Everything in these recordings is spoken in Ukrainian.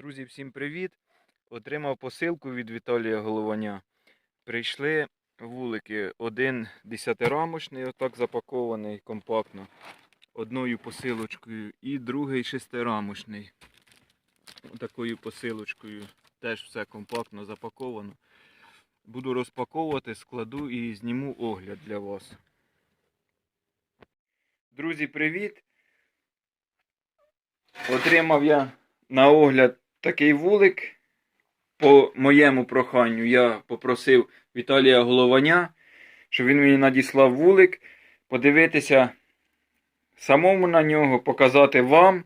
Друзі, всім привіт! Отримав посилку від Віталія Голованя. Прийшли вулики. Один десятирамочний, отак запакований компактно, одною посилочкою, і другий шестирамочний. Такою посилочкою. Теж все компактно запаковано. Буду розпаковувати, складу і зніму огляд для вас. Друзі, привіт! Отримав я на огляд такий вулик. По моєму проханню я попросив Віталія Голованя, щоб він мені надіслав вулик, подивитися самому на нього, показати вам,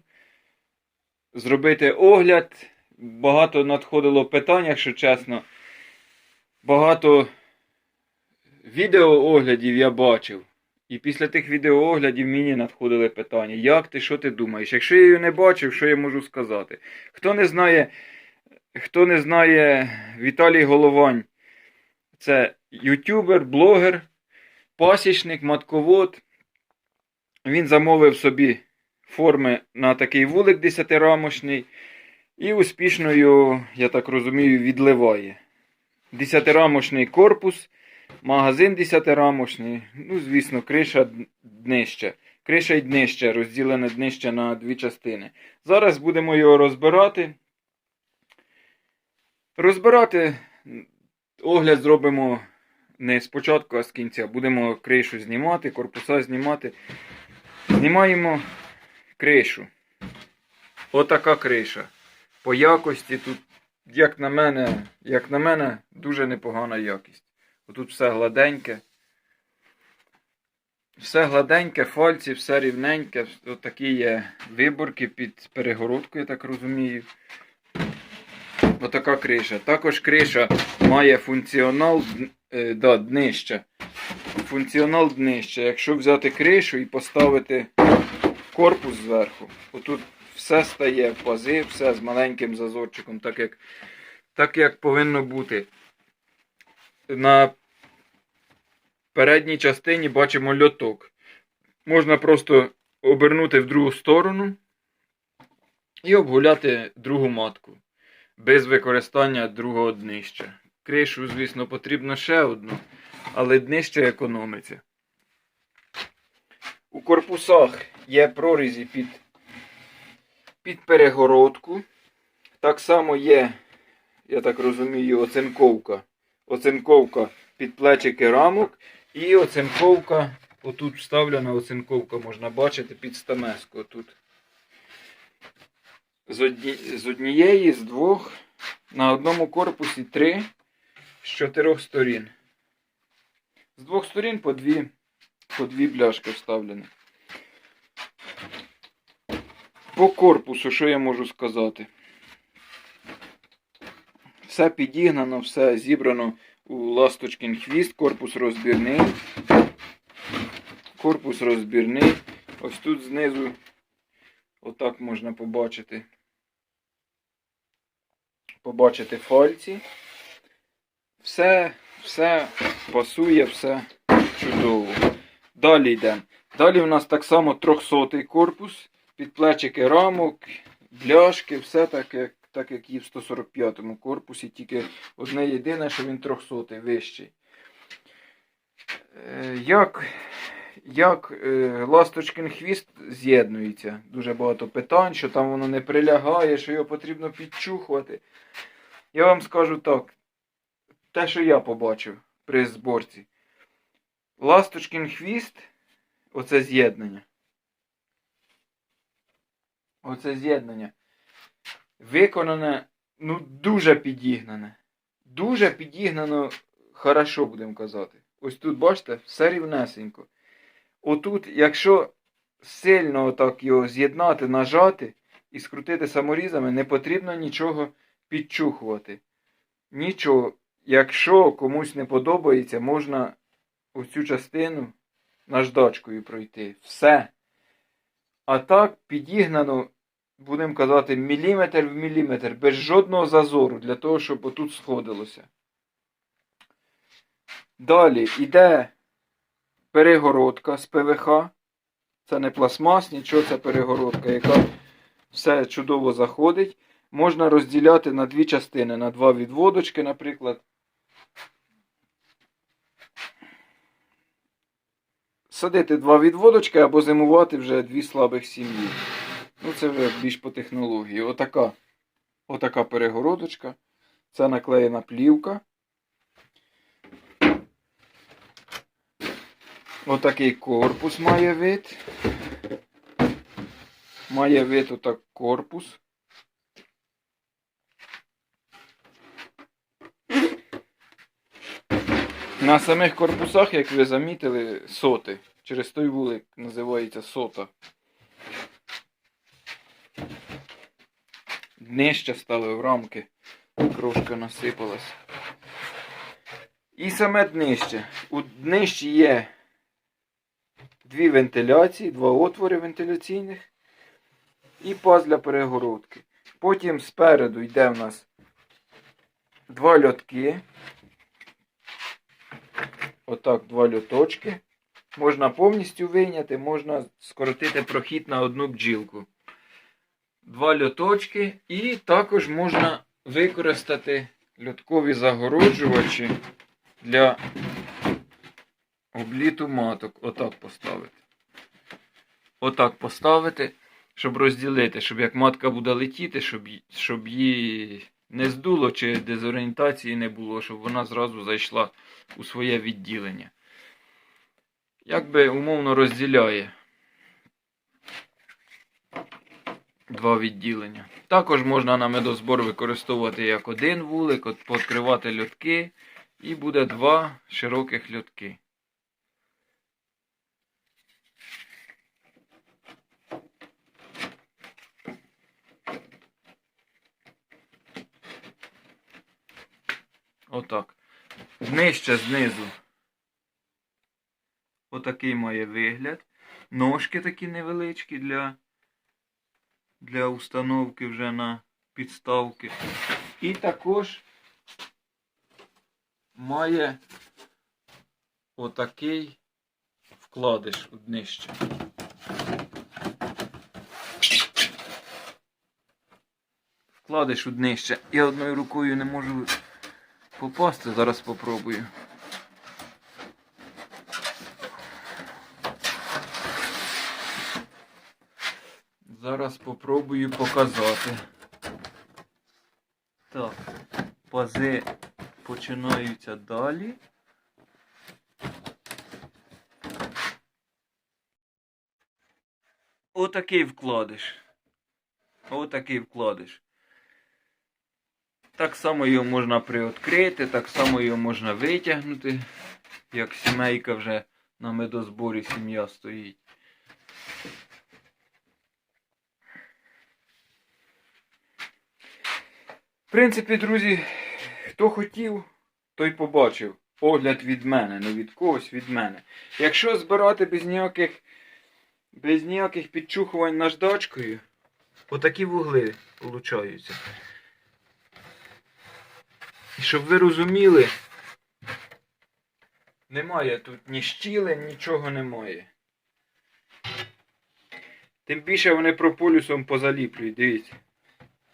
зробити огляд. Багато надходило питань, якщо чесно. Багато відеооглядів я бачив. І після тих відеооглядів мені надходили питання, як ти, що ти думаєш? Якщо я її не бачив, що я можу сказати? Хто не знає, хто не знає Віталій Головань, це ютубер, блогер, пасічник, матковод. Він замовив собі форми на такий вулик десятирамочний і успішно його, я так розумію, відливає. Десятирамочний корпус. Магазин 10-рамочний, ну, звісно, криша днище. Криша й днище, розділене днище на дві частини. Зараз будемо його розбирати. Розбирати огляд зробимо не спочатку, а з кінця. Будемо кришу знімати, корпуса знімати. Знімаємо кришу. Отака криша. По якості тут, як на мене, як на мене, дуже непогана якість. Тут все гладеньке. Все гладеньке, фальці, все рівненьке. Ось такі є виборки під перегородкою, я так розумію. Отака криша. Також криша має функціонал е, да, днища. Функціонал днища. Якщо взяти кришу і поставити корпус зверху, отут все стає в пази, все з маленьким зазорчиком, так як, так як повинно бути. На передній частині бачимо льоток. Можна просто обернути в другу сторону і обгуляти другу матку без використання другого днища. Кришу, звісно, потрібно ще одну, але днище економиться. У корпусах є прорізі під, під перегородку. Так само є, я так розумію, оцинковка. Оцинковка під плечики рамок. І оцинковка, отут вставлена оцинковка, можна бачити під стамеску. Тут. З, одні, з однієї, з двох, на одному корпусі три з чотирьох сторін. З двох сторін по дві, по дві бляшки вставлені. По корпусу, що я можу сказати? Все підігнано, все зібрано ласточкін хвіст, корпус розбірний. Корпус розбірний. Ось тут знизу, отак можна побачити. Побачити фальці. Все, все пасує, все чудово. Далі йдемо. Далі у нас так само 300 корпус, підплечики рамок, бляшки, все так як так як і в 145 корпусі, тільки одне єдине, що він 300 вищий. Е, Як як е, ласточкин хвіст з'єднується? Дуже багато питань, що там воно не прилягає, що його потрібно підчухувати. Я вам скажу так, те, що я побачив при зборці. Ласточкин хвіст, оце з'єднання. Оце з'єднання виконане, ну, дуже підігнане. Дуже підігнано, хорошо будемо казати. Ось тут, бачите, все рівнесенько. Отут, якщо сильно так його з'єднати, нажати і скрутити саморізами, не потрібно нічого підчухувати. Нічого. Якщо комусь не подобається, можна ось цю частину наждачкою пройти. Все. А так підігнано будемо казати, міліметр в міліметр, без жодного зазору, для того, щоб отут сходилося. Далі йде перегородка з ПВХ. Це не пластмас, нічого, це перегородка, яка все чудово заходить. можна розділяти на дві частини, на два відводочки, наприклад. Садити два відводочки або зимувати вже дві слабих сім'ї. Ну, це вже більш по технології. Отака, отака перегородочка. Це наклеєна плівка. Отакий корпус має вид. Має вид отак корпус. На самих корпусах, як ви замітили, соти. Через той вулик називається сота. Днище ставив рамки. Крошка насипалась. І саме днище. У днищі є дві вентиляції, два отвори вентиляційних і паз для перегородки. Потім спереду йде в нас два льотки. Отак, два льоточки. Можна повністю вийняти, можна скоротити прохід на одну бджілку. Два льоточки. І також можна використати льоткові загороджувачі для обліту маток. Отак поставити. Отак поставити, щоб розділити, щоб як матка буде летіти, щоб, щоб її не здуло чи дезорієнтації не було, щоб вона зразу зайшла у своє відділення. Якби умовно розділяє два відділення. Також можна на медозбор використовувати як один вулик, от пооткривати льотки, і буде два широких льотки. Отак. Нижче знизу. Отакий має вигляд. Ножки такі невеличкі для, для установки вже на підставки. І також має отакий вкладиш у днище. Вкладиш у днище. Я одною рукою не можу попасти, зараз попробую. Зараз попробую показати. Так, пази починаються далі. Отакий вкладиш. Отакий вкладиш. Так само його можна приоткрити, так само його можна витягнути, як сімейка вже на медозборі сім'я стоїть. Принципі, друзі, хто хотів, той побачив. Огляд від мене, не від когось від мене. Якщо збирати без ніяких, без ніяких підчухувань наждачкою, отакі вугли получаються. І щоб ви розуміли, немає тут ні щілин, нічого немає. Тим більше вони прополюсом позаліплюють, дивіться.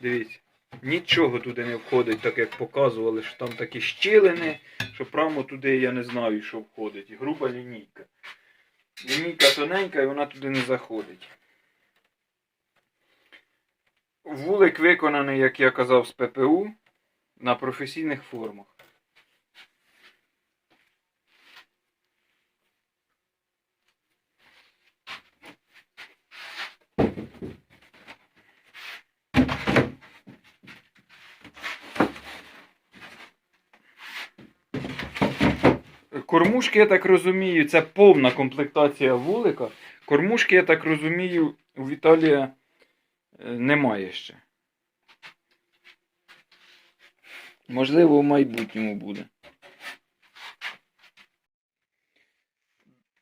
Дивіться. Нічого туди не входить, так як показували, що там такі щілини, що прямо туди я не знаю, що входить. Груба лінійка. Лінійка тоненька і вона туди не заходить. Вулик виконаний, як я казав, з ППУ на професійних формах. Кормушки, я так розумію, це повна комплектація вулика. Кормушки, я так розумію, у Віталія е, немає ще. Можливо, в майбутньому буде.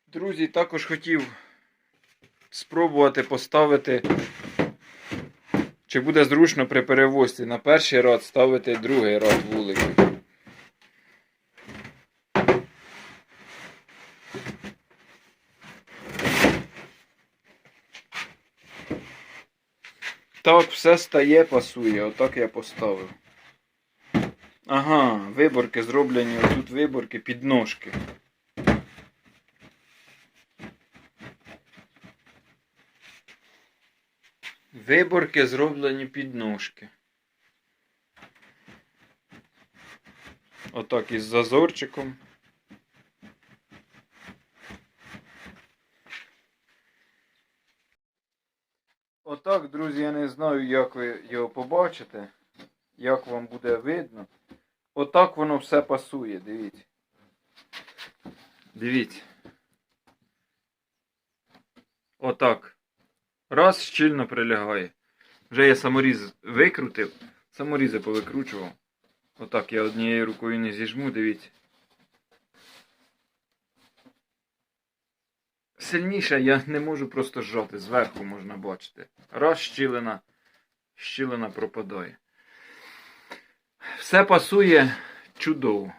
Друзі, також хотів спробувати поставити, чи буде зручно при перевозці на перший рад ставити другий рад вуликів. Так, все стає, пасує. Отак я поставив. Ага, виборки зроблені, отут виборки, підножки. Виборки зроблені підножки. Отак із зазорчиком. Отак, друзі, я не знаю, як ви його побачите, як вам буде видно. Отак воно все пасує, дивіться. Дивіться. Отак. Раз щільно прилягає. Вже я саморіз викрутив, саморізи повикручував. Отак я однією рукою не зіжму, дивіться. Сильніше я не можу просто зжати, зверху можна бачити. Раз щілина, щілина пропадає. Все пасує чудово.